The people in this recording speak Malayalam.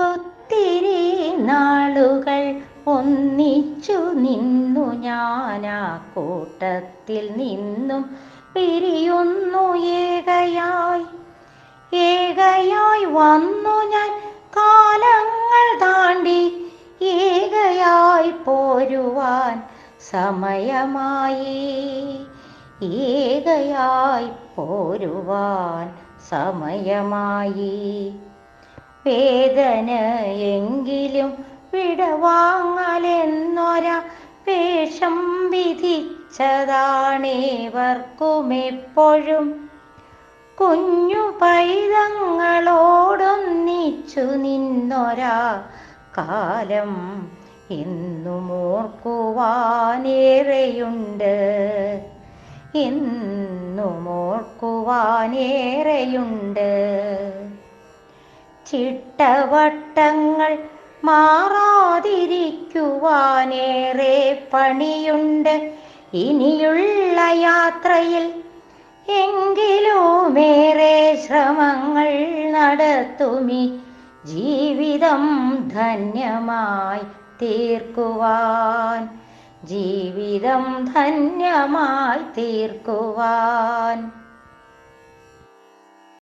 ഒത്തിരി നാളുകൾ ഒന്നിച്ചു നിന്നു ഞാനാ കൂട്ടത്തിൽ നിന്നും പിരിയുന്നു ഏകയായി. ഏകയായി വന്നു ഞാൻ കാലങ്ങൾ താണ്ടി ഏകയായി പോരുവാൻ സമയമായി. ഏകയായി പോരുവാൻ സമയമായി. വേദനയെങ്കിലും വിടവാങ്ങലെന്നൊരാ വേഷം വിധിച്ചതാണേവർക്കുമെപ്പോഴും. കുഞ്ഞു പൈതങ്ങളോടൊന്നിച്ചു നിന്നൊരാ കാലം എന്നും ഓർക്കുവാനേറെയുണ്ട് എന്നും ഓർക്കുവാനേറെയുണ്ട് ചിട്ടവട്ടങ്ങൾ മാറാതിരിക്കുവാനേറെ പണിയുണ്ട്. ഇനിയുള്ള യാത്രയിൽ എങ്കിലുമേറെ ശ്രമങ്ങൾ നടത്തുമി. ജീവിതം ധന്യമായി തീർക്കുവാൻ. ജീവിതം ധന്യമായി തീർക്കുവാൻ.